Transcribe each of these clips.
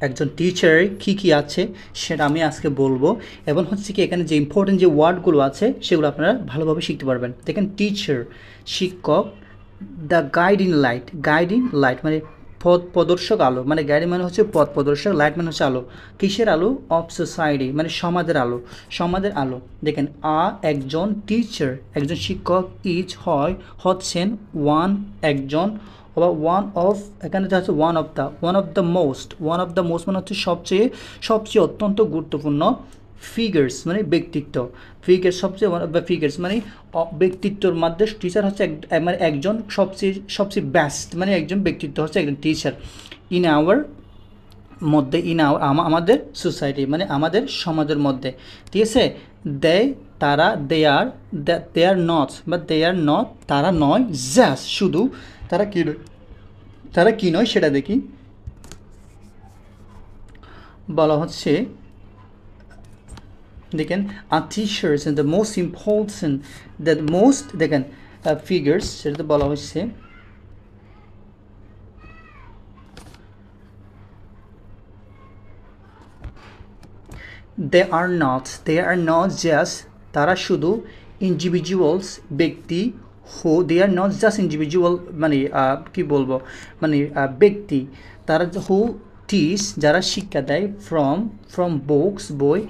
একজন টিচারের কী কী আছে সেটা আমি আজকে বলব। এবং হচ্ছে কি এখানে যে ইম্পর্টেন্ট যে ওয়ার্ডগুলো আছে, সেগুলো আপনারা ভালোভাবে শিখতে পারবেন। দেখেন টিচার শিক্ষক the guiding light guiding light মানে পথ প্রদর্শক আলো। মানে গাইডিং মানে হচ্ছে পথ প্রদর্শক লাইট মানে হচ্ছে আলো। কিসের আলো? অফ সোসাইটি মানে সমাজের আলো। সমাজের আলো। দেখেন, আ একজন টিচার একজন শিক্ষক ইজ হয়, হচ্ছেন ওয়ান একজন বা ওয়ান অফ এখানে যা হচ্ছে one of the one of the most one of the most মানে হচ্ছে সবচেয়ে সবচেয়ে অত্যন্ত গুরুত্বপূর্ণ ফিগার্স মানে ব্যক্তিত্ব। ফিগার সবচেয়ে বা ফিগার্স মানে ব্যক্তিত্বর মধ্যে টিচার হচ্ছে মানে একজন সবচেয়ে সবচেয়ে বেস্ট মানে একজন ব্যক্তিত্ব হচ্ছে একজন টিচার ইন আওয়ার মধ্যে ইন আওয়ার আমাদের সোসাইটি মানে আমাদের সমাজের মধ্যে। ঠিক আছে? দে তারা দে আর দে আর বা দে আর নট তারা নয় জাস্ট শুধু, তারা কী নয়, তারা কী নয় সেটা দেখি। বলা হচ্ছে, দেখেন আর teachers the most important the most দেখেন ফিগার্স সেটাতে বলা হচ্ছে they are not they are not just তারা শুধু ইন্ডিভিজুয়ালস ব্যক্তি who they are not just individual মানে কি বলব? মানে ব্যক্তি। তারা হু টিচ যারা শিক্ষা দেয় ফ্রম ফ্রম বুকস বই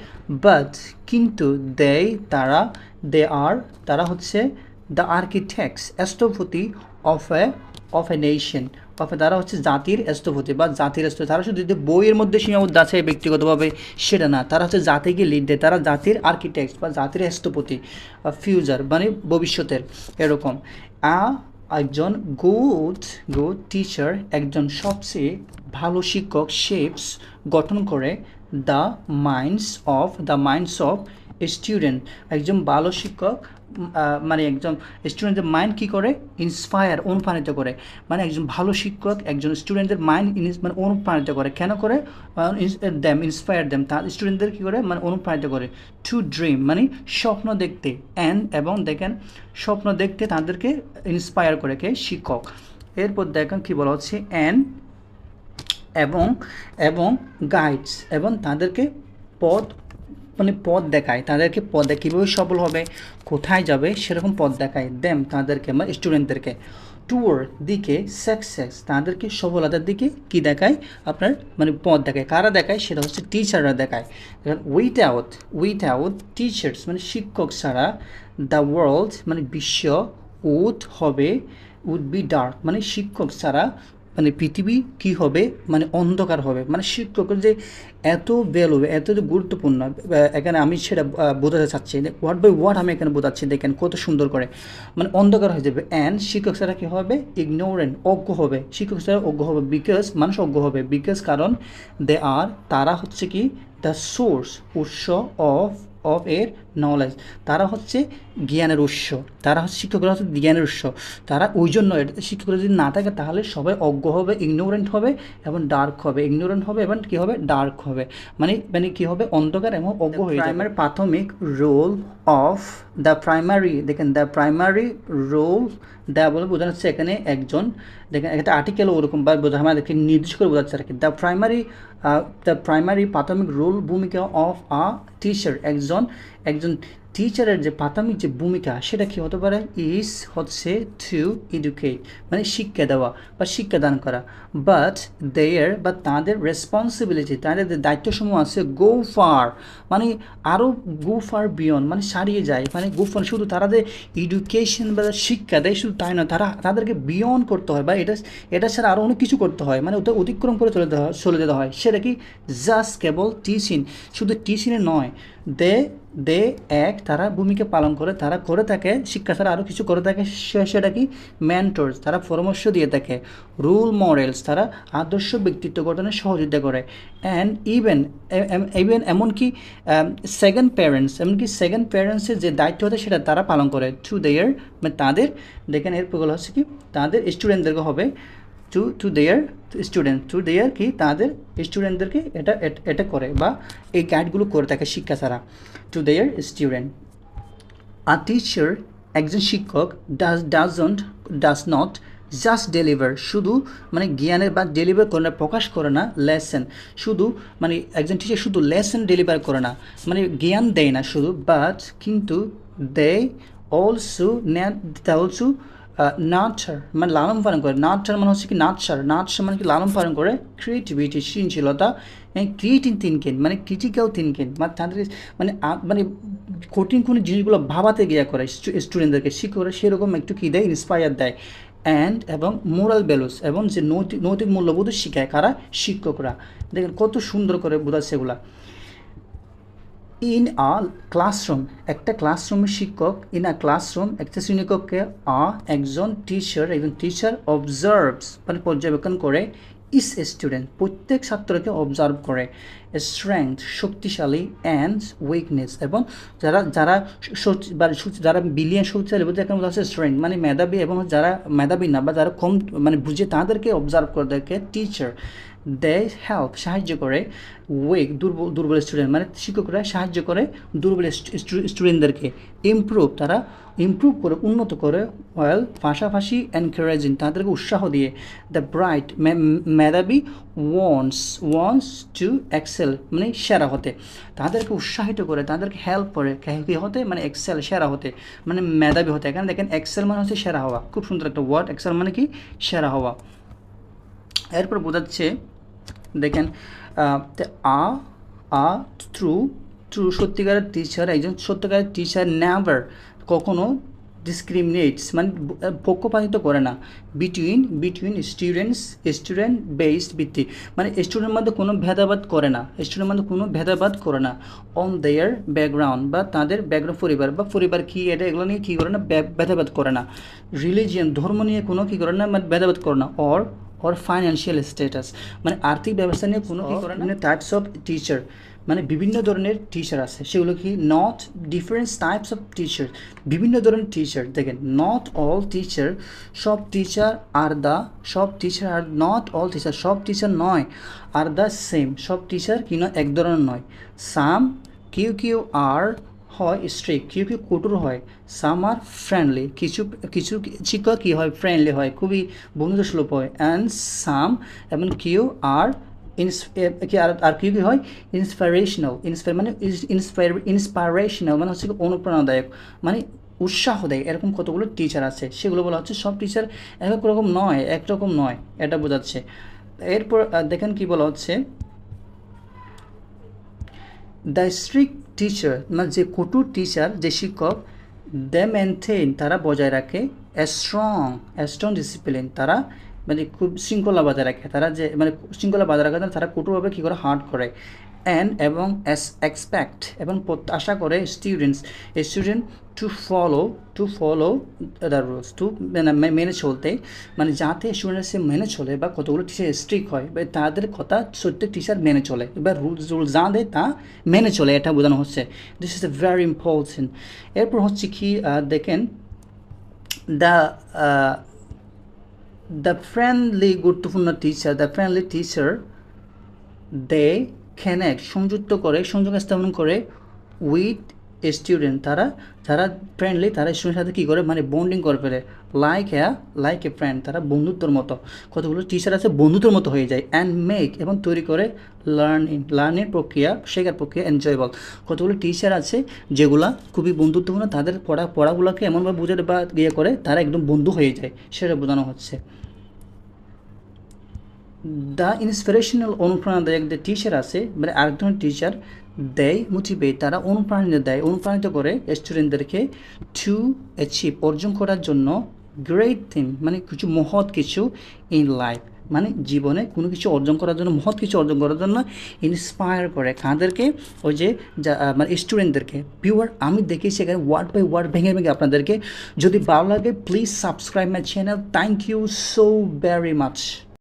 বাট কিন্তু দেয় তারা দে আর তারা হচ্ছে দ্য আর্কিটেক্টস স্থপতি of a of a nation of তারা হচ্ছে জাতির স্থপতি বা জাতির স্থপতি। তারা শুধু যে বইয়ের মধ্যে সীমাবদ্ধ আছে ব্যক্তিগতভাবে সেটা না, তারা হচ্ছে জাতিকে লিড দেয়, তারা জাতির আর্কিটেক্ট বা জাতির স্থপতি ফিউচার মানে ভবিষ্যতের এরকম। আ, একজন গুড গুড টিচার একজন সবচেয়ে ভালো শিক্ষক শেপস গঠন করে the minds of the minds of student একজন ভালো শিক্ষক মানে একজন স্টুডেন্টের মাইন্ড কী করে? ইন্সপায়ার অনুপ্রাণিত করে। মানে একজন ভালো শিক্ষক, একজন স্টুডেন্টের মাইন্ড মানে অনুপ্রাণিত করে। কেন করে? দ্যাম ইন্সপায়ার দ্যাম তার স্টুডেন্টদের কী করে? মানে অনুপ্রাণিত করে। টু ড্রিম মানে স্বপ্ন দেখতে। অ্যান্ড এবং দেখেন, স্বপ্ন দেখতে তাদেরকে ইন্সপায়ার করে কে? শিক্ষক। এরপর দেখেন কী বলা হচ্ছে অ্যান্ড এবং এবং গাইডস এবং তাদেরকে পথ মানে পথ দেখায়। তাদেরকে দেখায় কীভাবে সফল হবে, কোথায় যাবে, সেরকম পথ দেখায়। দেম তাদেরকে মানে স্টুডেন্টদেরকে টুয়ার দিকে সাকসেস তাদেরকে সফলতার দিকে কি দেখায়? আপনার মানে পথ দেখায়। কারা দেখায়? সেটা হচ্ছে টিচাররা দেখায়। Without without teachers মানে শিক্ষক ছাড়া দ্য ওয়ার্ল্ড মানে বিশ্ব উড হবে উড বি ডার্ক মানে শিক্ষক ছাড়া মানে পৃথিবী কি হবে? মানে অন্ধকার হবে। মানে শিক্ষকের যে এত ভ্যালু এত যে গুরুত্বপূর্ণ এখানে আমি সেটা বোঝাতে চাচ্ছি ওয়ার্ড বাই ওয়ার্ড আমি এখানে বোঝাচ্ছি, দেখেন কত সুন্দর করে। মানে অন্ধকার হয়ে যাবে। অ্যান্ড শিক্ষক ছাড়া কী হবে? ইগনোরেন্ট অজ্ঞ হবে। শিক্ষক ছাড়া অজ্ঞ হবে বিকজ মানুষ অজ্ঞ হবে। বিকজ কারণ দে আর তারা হচ্ছে কি? দ্য সোর্স উৎস অফ অফ এর নলেজ তারা হচ্ছে জ্ঞানের উৎস। তারা হচ্ছে শিক্ষকরা হচ্ছে জ্ঞানের উৎস। তারা ওই জন্য শিক্ষকরা যদি না থাকে তাহলে সবাই অজ্ঞ হবে ইগনোরেন্ট হবে এবং ডার্ক হবে। ইগনোরেন্ট হবে এবং কী হবে? ডার্ক হবে। মানে মানে কী হবে? অন্ধকার এবং অজ্ঞ হয়ে যাবে। প্রাইমারি প্রাথমিক রোল অফ দ্য প্রাইমারি দেখেন দ্য প্রাইমারি রোল দেওয়া বলে বোঝানো হচ্ছে এখানে একজন দেখেন একটা আর্টিকেল ওরকম বা বোঝা আমাদেরকে নির্দিষ্ট করে বোঝাচ্ছে আর কি। দ্য প্রাইমারি দ্য প্রাইমারি প্রাথমিক রোল ভূমিকা অফ আ টিচার একজন একজন টিচারের যে প্রাথমিক যে ভূমিকা, সেটা কি হতে পারে? ইজ হচ্ছে টু এডুকেট মানে শিক্ষা দেওয়া বা শিক্ষাদান করা। বাট দেয়ার বা তাদের রেসপন্সিবিলিটি তাদের যে দায়িত্বসমূহ আছে গো ফার মানে আরও গো ফার বিয়ন মানে সারিয়ে যায়। মানে গো ফার শুধু তারা যে এডুকেশন বা শিক্ষা দেয়, শুধু তাই নয়, তারা, তাদেরকে বিয়ন করতে হয় বা এটা এটা ছাড়া আরও অনেক কিছু করতে হয়। মানে ওটা অতিক্রম করে চলে হয় চলে যেতে হয়। সেটা কি? জাস্ট কেবল টিচিং শুধু টিচিংয়ে নয় দে দে, এক, তারা ভূমিকা পালন করে, তারা করে থাকে, শিক্ষা ছাড়া আরও কিছু করে থাকে সেটা কি? মেন্টরস তারা পরামর্শ দিয়ে থাকে রুল মডেলস তারা আদর্শ ব্যক্তিত্ব গঠনে সহযোগিতা করে অ্যান্ড ইভেন ইভেন এমনকি সেকেন্ড প্যারেন্টস এমনকি সেকেন্ড প্যারেন্টসের যে দায়িত্ব হতে সেটা তারা পালন করে টু দেয়ার মানে তাদের, দেখেন এর হচ্ছে কি? তাদের স্টুডেন্টদেরকে হবে to to their student to their কি, তাদের স্টুডেন্টদেরকে এটা এটা করে বা এই গাইডগুলো করে থাকে শিক্ষা ছাড়া। To their student a teacher একজন শিক্ষক does doesn't does not just deliver শুধু মানে জ্ঞানের বা ডেলিভার করে না, প্রকাশ করে না লেসেন শুধু মানে একজন টিচার শুধু লেসেন ডেলিভার করে না মানে জ্ঞান দেয় না শুধু বাট কিন্তু দে অলসো দে অলসো নাচার মানে লালন পালন করে। নাচার মানে হচ্ছে কি নাচার নাচার মানে কি লালন পালন করে ক্রিয়েটিভিটি সৃজনশীলতা ক্রিয়েটিভ থিঙ্কিং মানে ক্রিটিক্যাল থিঙ্কিং মানে তাদের মানে মানে কঠিন কোনো জিনিসগুলো ভাবাতে গিয়া করে স্টুডেন্টদেরকে শিক্ষকরা সেরকম একটু কী দেয়? ইন্সপায়ার দেয়। অ্যান্ড এবং মোরাল ভ্যালুস এবং যে নৈতিক নৈতিক মূল্যবোধ শিখায় কারা? শিক্ষকরা। দেখেন কত সুন্দর করে বোঝাচ্ছে এগুলা। ইন আ ক্লাসরুম একটা ক্লাসরুমের শিক্ষক ইন আ ক্লাসরুম একটা শ্রেণীকক্ষে আ একজন টিচার একজন টিচার অবজার্ভস মানে পর্যবেক্ষণ করে ইস স্টুডেন্ট প্রত্যেক ছাত্রকে অবজার্ভ করে। স্ট্রেংথ শক্তিশালী অ্যান্ড উইকনেস এবং যারা যারা যারা বিলিয়ন শক্তিশালী বলতে এখানে হচ্ছে স্ট্রেংথ মানে মেধাবী এবং যারা মেধাবী না বা যারা কম মানে বুঝে তাদেরকে অবজার্ভ করে দেখে টিচার দে হেল্প সাহায্য করে ওয়েক দুর্বল দুর্বল স্টুডেন্ট মানে শিক্ষকরা সাহায্য করে দুর্বল স্টুডেন্টদেরকে ইমপ্রুভ তারা ইমপ্রুভ করে, উন্নত করে ওয়েল পাশাপাশি এনকারেজিং তাদেরকে উৎসাহ দিয়ে দ্য ব্রাইট মেধাবী ওয়ান্স ওয়ান্স টু এক্সেল মানে সেরা হতে। তাদেরকে উৎসাহিত করে, তাদেরকে হেল্প করে, কে- হতে? মানে এক্সেল সেরা হতে মানে মেধাবী হতে। এখানে দেখেন এক্সেল মানে হচ্ছে সেরা হওয়া। খুব সুন্দর একটা ওয়ার্ড এক্সেল মানে কি? সেরা হওয়া। এরপর বোঝাচ্ছে, দেখেন আ আ ট্রু ট্রু সত্যিকারের টিচার একজন সত্যিকারের টিচার নেভার কখনো ডিসক্রিমিনেটস মানে পক্ষপাতিত করে না। Between between students student based ভিত্তি। মানে স্টুডেন্টের মধ্যে কোনো ভেদাভেদ করে না। স্টুডেন্টের মধ্যে কোনো ভেদাভেদ করে না। অন দেয়ার ব্যাকগ্রাউন্ড বা তাদের ব্যাকগ্রাউন্ড পরিবার বা পরিবার কী এটা এগুলো নিয়ে কী করে না ভে- ভেদাভেদ করে না। রিলিজিয়ান ধর্ম নিয়ে কোনো কী করে না মানে ভেদাভেদ করে না। অর অর ফাইন্যান্সিয়াল স্ট্যাটাস মানে আর্থিক ব্যবস্থা নিয়ে কোনো কী করে না। মানে টাইপস অফ টিচার মানে বিভিন্ন ধরনের টিচার আছে। সেগুলো কি not different types of teacher বিভিন্ন ধরনের টিচার দেখেন নট অল টিচার সব টিচার আর দ্য সব teacher are not all teacher সব টিচার নয় আর দ্য সেম সব টিচার কি নয়? এক ধরনের নয়। সাম কেউ কেউ আর হয় স্ট্রিক্ট কেউ কেউ কঠোর হয়। সাম আর ফ্রেন্ডলি কিছু কিছু শিক্ষক কী হয়? ফ্রেন্ডলি হয়। খুবই বন্ধুসুলভ হয়। অ্যান্ড সাম এবং কেউ আর কি আর কি কি হয়? ইন্সপাইরেশনাল ইন্সপায়ার মানে ইন্সপায়ার মানে হচ্ছে অনুপ্রেরণাদায়ক মানে উৎসাহ দেয়। এরকম কতগুলো টিচার আছে, সেগুলো বলা হচ্ছে সব টিচার এক রকম নয় একরকম নয়, এটা বোঝাচ্ছে। এরপর দেখেন কি বলা হচ্ছে। দ্য স্ট্রিক্ট টিচার মানে যে কঠোর টিচার যে শিক্ষক দে মেনটেন তারা বজায় রাখে স্ট্রং স্ট্রং ডিসিপ্লিন তারা মানে খুব শৃঙ্খলা বজায় রাখে। তারা যে মানে শৃঙ্খলা বজায় রাখে তারা কঠোরভাবে কী করে? হার্ড করে। অ্যান্ড এবং অ্যাস এক্সপেক্ট এবং আশা করে students student to follow to follow the rules to মানে মেনে চলতে। মানে যাতে স্টুডেন্ট সে মেনে চলে বা কতগুলো টিচার স্ট্রিক হয়, বা তাদের কথা সত্যি টিচার মেনে চলে এবার রুলস রুল যা দেয় তা মেনে চলে, এটা বোঝানো হচ্ছে। This is a very important এরপর হচ্ছে কি দেখেন দ্য দ্য ফ্রেন্ডলি গুরুত্বপূর্ণ teacher the friendly teacher they connect সংযুক্ত করে, সংযোগ স্থাপন করে উইথ স্টুডেন্ট তারা, যারা ফ্রেন্ডলি তারা স্টুডেন্টের সাথে কী করে? মানে বন্ডিং করে ফেলে। Like a like a friend তারা বন্ধুত্বর মতো। কতগুলো টিচার আছে? বন্ধুত্বর মতো হয়ে যায়। অ্যান্ড মেক এবং তৈরি করে লার্নিং লার্নিং প্রক্রিয়া, শেখার প্রক্রিয়া এনজয়েবল কতগুলো টিচার আছে যেগুলা খুবই বন্ধুত্বপূর্ণ, তাদের পড়া, পড়াগুলোকে এমনভাবে বুঝাতে বা ইয়ে করে, তারা একদম বন্ধু হয়ে যায়। সেটা বোঝানো হচ্ছে। দ্য ইন্সপিরেশনাল অনুপ্রেরণাদায়ক যে টিচার আছে মানে আরেকজন টিচার দেয় মোটিভেট তারা অনুপ্রাণিত দেয়, অনুপ্রাণিত করে স্টুডেন্টদেরকে টু অ্যাচিভ অর্জন করার জন্য গ্রেট থিং মানে কিছু মহৎ কিছু ইন লাইফ মানে জীবনে কোনো কিছু অর্জন করার জন্য, মহৎ কিছু অর্জন করার জন্য ইন্সপায়ার করে। কাদেরকে? ওই যে মানে স্টুডেন্টদেরকে পিওর আমি দেখেছি এখানে ওয়ার্ড বাই ওয়ার্ড ভেঙে ভেঙে আপনাদেরকে। যদি ভালো লাগে please subscribe my channel thank you so very much